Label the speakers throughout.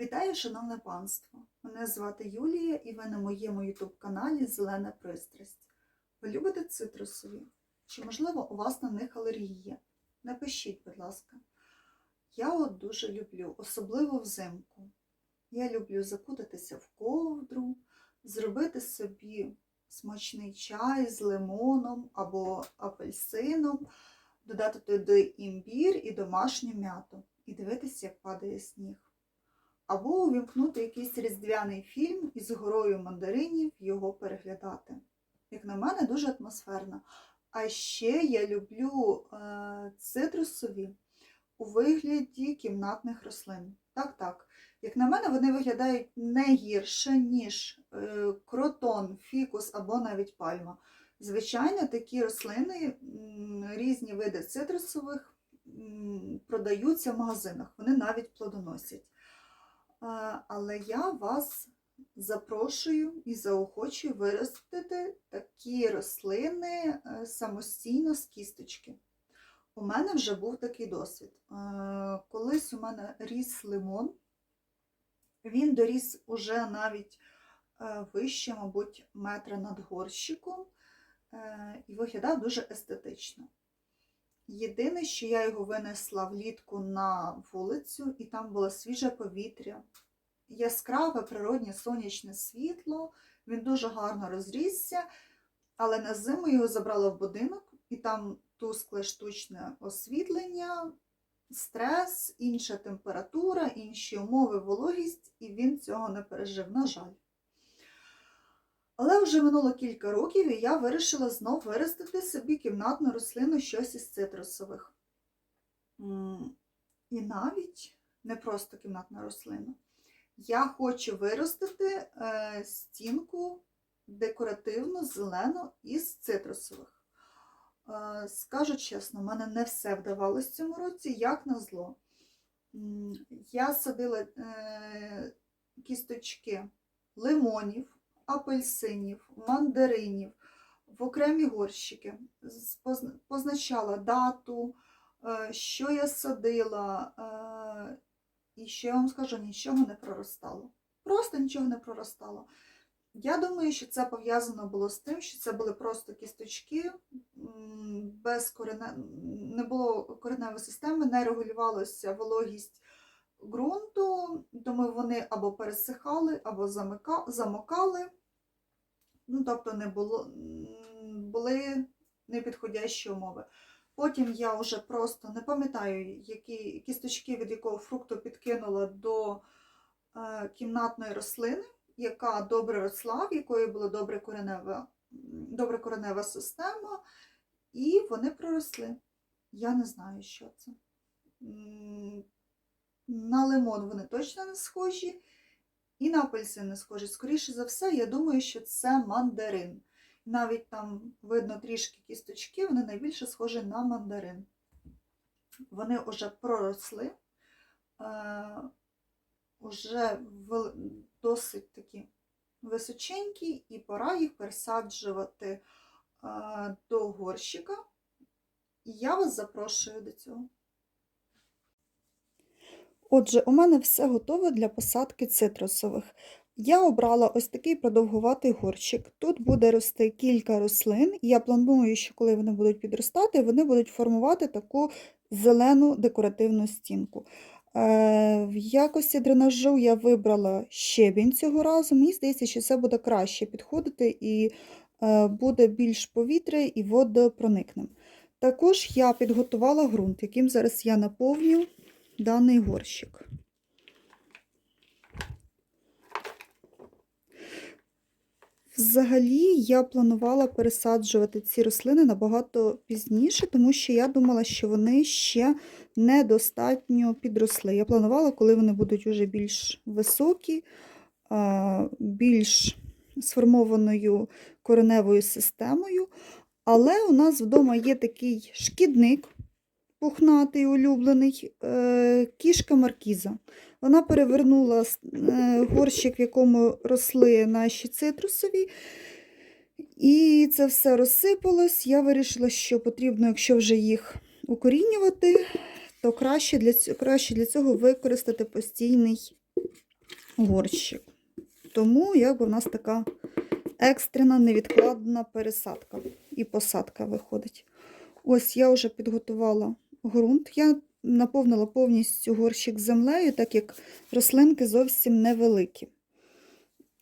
Speaker 1: Вітаю, шановне панство! Мене звати Юлія і ви на моєму ютуб-каналі Зелена пристрасть. Ви любите цитрусові? Чи, можливо, у вас на них алергія? Напишіть, будь ласка. Я от дуже люблю, особливо взимку. Я люблю закутатися в ковдру, зробити собі смачний чай з лимоном або апельсином, додати туди імбір і домашню м'яту, і дивитися, як падає сніг або увімкнути якийсь різдвяний фільм із горою мандаринів, його переглядати. Як на мене, дуже атмосферно. А ще я люблю е, цитрусові у вигляді кімнатних рослин. Так, так. Як на мене, вони виглядають не гірше, ніж е, кротон, фікус або навіть пальма. Звичайно, такі рослини, різні види цитрусових продаються в магазинах, вони навіть плодоносять. Але я вас запрошую і заохочую виростити такі рослини е, самостійно з кісточки. У мене вже був такий досвід. Е, Колись у мене ріс лимон, він доріс уже навіть е, вище, мабуть, метра над горщиком, і виглядав дуже естетично. Єдине, що я його винесла влітку на вулицю, і там було свіже повітря, яскраве природнє сонячне світло, він дуже гарно розрісся, але на зиму його забрала в будинок, і там тускле штучне освітлення, стрес, інша температура, інші умови, вологість, і він цього не пережив, на жаль. Але вже минуло кілька років, і я вирішила знов виростити собі кімнатну рослину щось із цитрусових. І навіть не просто кімнатна рослина. Я хочу виростити е, стінку декоративну, зелену із цитрусових. Е, скажу чесно, в мене не все вдавалося в цьому році, як назло. М, Я садила е, кісточки лимонів, апельсинів, мандаринів в окремі горщики, позначала дату, е, що я садила, е, і що я вам скажу, нічого не проростало. Просто нічого не проростало. Я думаю, що це пов'язано було з тим, що це були просто кісточки, без корене... не було кореневої системи, не регулювалася вологість ґрунту, тому вони або пересихали, або замика... замокали. Ну, тобто не було, були непідходящі умови. Потім я вже просто не пам'ятаю, які кісточки від якого фрукту підкинула до е, кімнатної рослини, яка добре росла, в якої була добре коренева, добре коренева система, і вони проросли. Я не знаю, що це. На лимон вони точно не схожі, і на апельсин не схожі. Скоріше за все, я думаю, що це мандарин. Навіть там видно трішки кісточки, вони найбільше схожі на мандарин. Вони вже проросли, е, вже досить такі височенькі, і пора їх пересаджувати е, до горщика. І я вас запрошую до цього. Отже, у мене все готове для посадки цитрусових. Я обрала ось такий продовгуватий горщик. Тут буде рости кілька рослин, я планую, що коли вони будуть підростати, вони будуть формувати таку зелену декоративну стінку. Е, В якості дренажу я вибрала щебінь цього разу. Мені здається, що це буде краще підходити і е, буде більш повітря і водопроникним. Також я підготувала ґрунт, яким зараз я наповню даний горщик. Взагалі, я планувала пересаджувати ці рослини набагато пізніше, тому що я думала, що вони ще недостатньо підросли. Я планувала, коли вони будуть вже більш високі, більш сформованою кореневою системою. Але у нас вдома є такий шкідник, пухнатий, улюблений, е, кішка маркіза. Вона перевернула е, горщик, в якому росли наші цитрусові, і це все розсипалось. Я вирішила, що потрібно, якщо вже їх укорінювати, то краще для цього, краще для цього використати постійний горщик. Тому якби в нас така екстрена невідкладна пересадка і посадка виходить. Ось я вже підготувала ґрунт. Я наповнила повністю горщик землею, так як рослинки зовсім невеликі.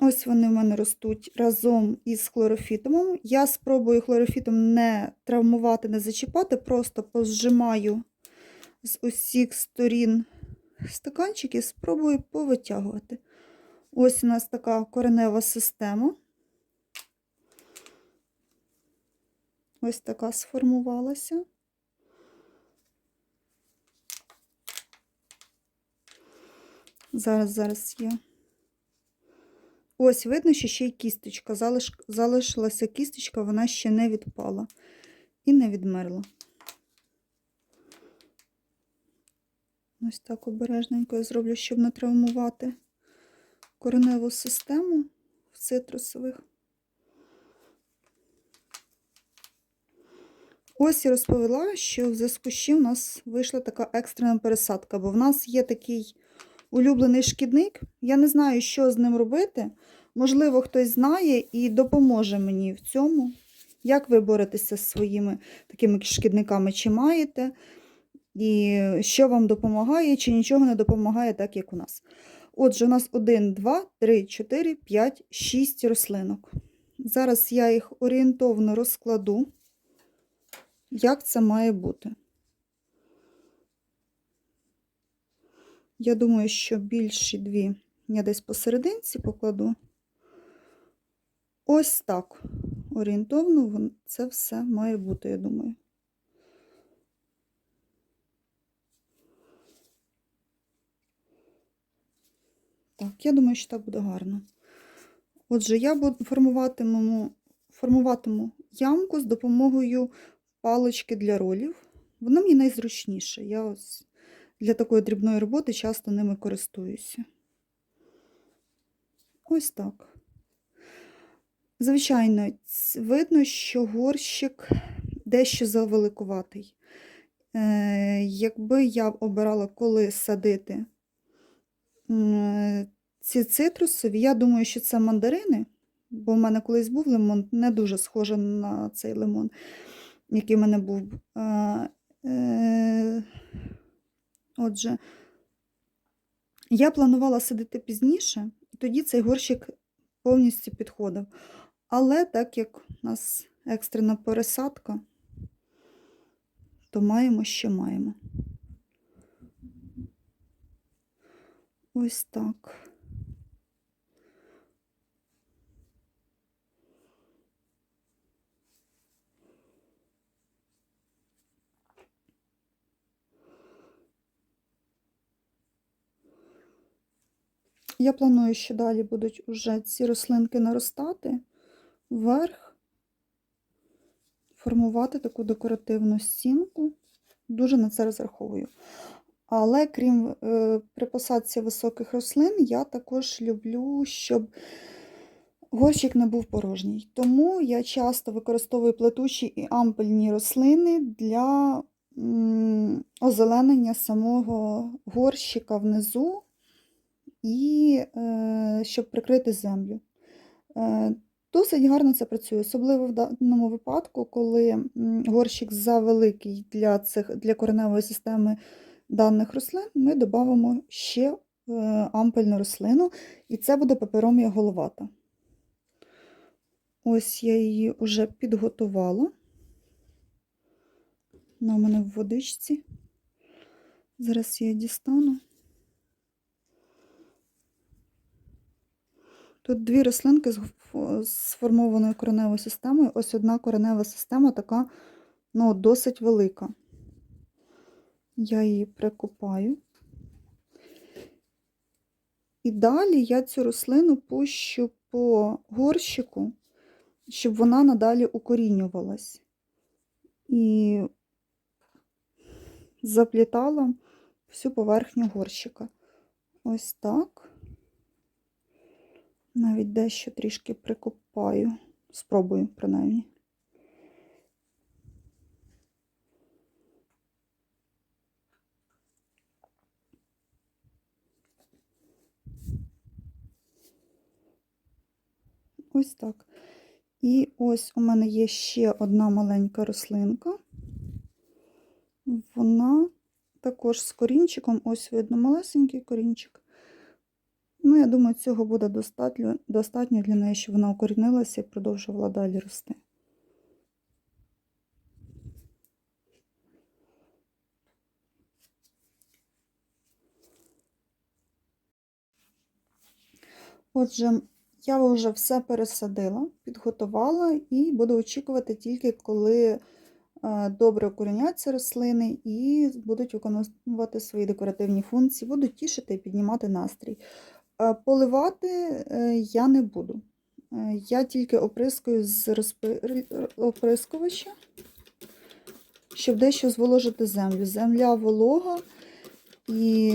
Speaker 1: Ось вони в мене ростуть разом із хлорофітомом. Я спробую хлорофітом не травмувати, не зачіпати, просто позжимаю з усіх сторін стаканчики і спробую повитягувати. Ось у нас така коренева система. Ось така сформувалася. Зараз, зараз є. Ось, видно, що ще й кісточка. Залиш... Залишилася кісточка, вона ще не відпала і не відмерла. Ось так обережненько я зроблю, щоб не травмувати кореневу систему в цитрусових. Ось я розповіла, що в зв'язку з чим у нас вийшла така екстрена пересадка, бо в нас є такий улюблений шкідник. Я не знаю, що з ним робити. Можливо, хтось знає і допоможе мені в цьому. Як ви боретеся з своїми такими шкідниками, чи маєте, і що вам допомагає, чи нічого не допомагає, так як у нас. Отже, у нас 1, 2, 3, 4, 5, 6 рослинок. Зараз я їх орієнтовно розкладу, як це має бути. Я думаю, що більші дві я десь посерединці покладу. Ось так. Орієнтовно це все має бути, я думаю. Так, я думаю, що так буде гарно. Отже, я формуватиму, формуватиму ямку з допомогою палички для ролів. Вона мені найзручніше. Я ось для такої дрібної роботи часто ними користуюся. Ось так. Звичайно, видно, що горщик дещо завеликуватий. Е, якби я обирала, коли садити ці цитрусові, я думаю, що це мандарини, бо в мене колись був лимон, не дуже схожий на цей лимон, який в мене був. Отже, я планувала садити пізніше, і тоді цей горщик повністю підходив. Але так як у нас екстрена пересадка, то маємо, що маємо. Ось так. Я планую, що далі будуть уже ці рослинки наростати вверх, формувати таку декоративну стінку. Дуже на це розраховую. Але крім е, при посадці високих рослин, я також люблю, щоб горщик не був порожній. Тому я часто використовую плетучі і ампельні рослини для озеленення самого горщика внизу і е, щоб прикрити землю. Е, Досить гарно це працює, особливо в даному випадку, коли горщик завеликий для цих, для кореневої системи даних рослин, ми додамо ще е, ампельну рослину, і це буде паперомія головата. Ось я її вже підготувала. Вона у мене в водичці. Зараз я її дістану. Тут дві рослинки з сформованою кореневою системою. Ось одна коренева система така ну, досить велика. Я її прикопаю. І далі я цю рослину пущу по горщику, щоб вона надалі укорінювалась. І заплітала всю поверхню горщика. Ось так. Навіть дещо трішки прикопаю. Спробую, принаймні. Ось. Так. І ось у мене є ще одна маленька рослинка. Вона також з корінчиком, ось видно, малесенький корінчик. Ну, я думаю, цього буде достатньо, достатньо для неї, щоб вона укорінилася і продовжувала далі рости. Отже, я вже все пересадила, підготувала і буду очікувати тільки, коли е, добре укоріняться рослини і будуть виконувати свої декоративні функції, будуть тішити і піднімати настрій. Е, Поливати е, я не буду. Е, Я тільки оприскую з розпи- оприскувача, щоб дещо зволожити землю. Земля волога і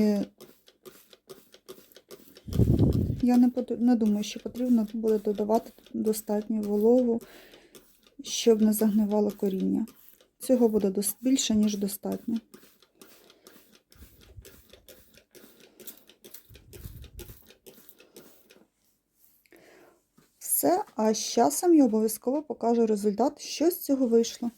Speaker 1: я не, пот- не думаю, що потрібно буде додавати достатньо вологу, щоб не загнивало коріння. Цього буде більше, ніж достатньо. Все, а з часом я обов'язково покажу результат, що з цього вийшло.